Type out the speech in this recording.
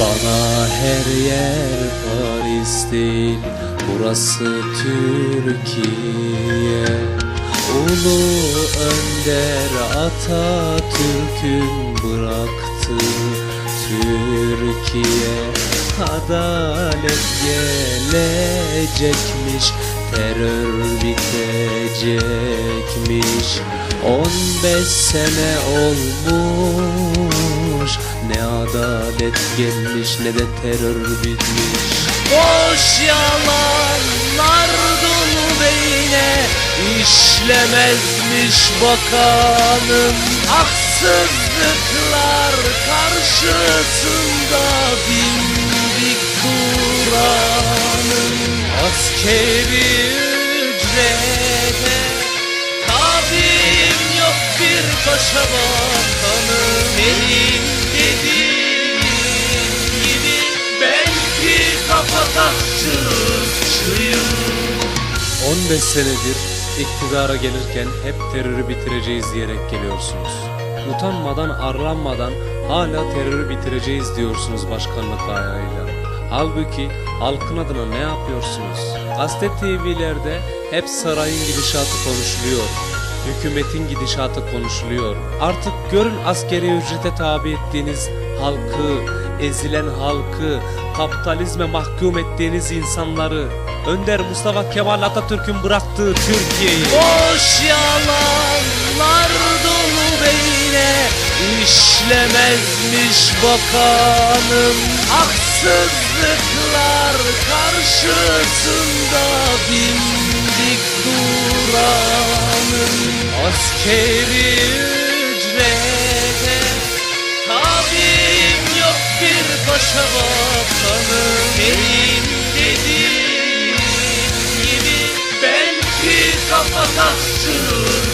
Her yer Paris değil Burası Türkiye. Ulu Önder Atatürk'ün bıraktığı Türkiye. Adalet gelecekmiş Terör bitecekmiş. 15 sene olmuş Ne adalet gelmiş ne de terör bitmiş. Boş yalanlar dolu beyne işlemezmiş bakanım. Haksızlıklar karşısında dimdik duranım Askeri ücrete tabim yok bir paşa bakanım Senin dediğin gibi belki kafatasçıyım 15 senedir iktidara gelirken hep terörü bitireceğiz diyerek geliyorsunuz. Utanmadan, arlanmadan hala terörü bitireceğiz diyorsunuz başkanlık ayağıyla. Halbuki halkın adına ne yapıyorsunuz? Gazete TV'lerde hep sarayın gidişatı konuşuluyor. Hükümetin gidişatı konuşuluyor. Artık görün askeri ücrete tabi ettiğiniz halkı, ezilen halkı, kapitalizme mahkum ettiğiniz insanları, Önder Mustafa Kemal Atatürk'ün bıraktığı Türkiye'yi. Boş yalanlar dolu beyne işlemezmiş bakanım. Haksızlıklar karşısında dimdik duranım. Askeri ücrete Tabim yok bir paşa bakanım Senin dediğin gibi belki kafatasçı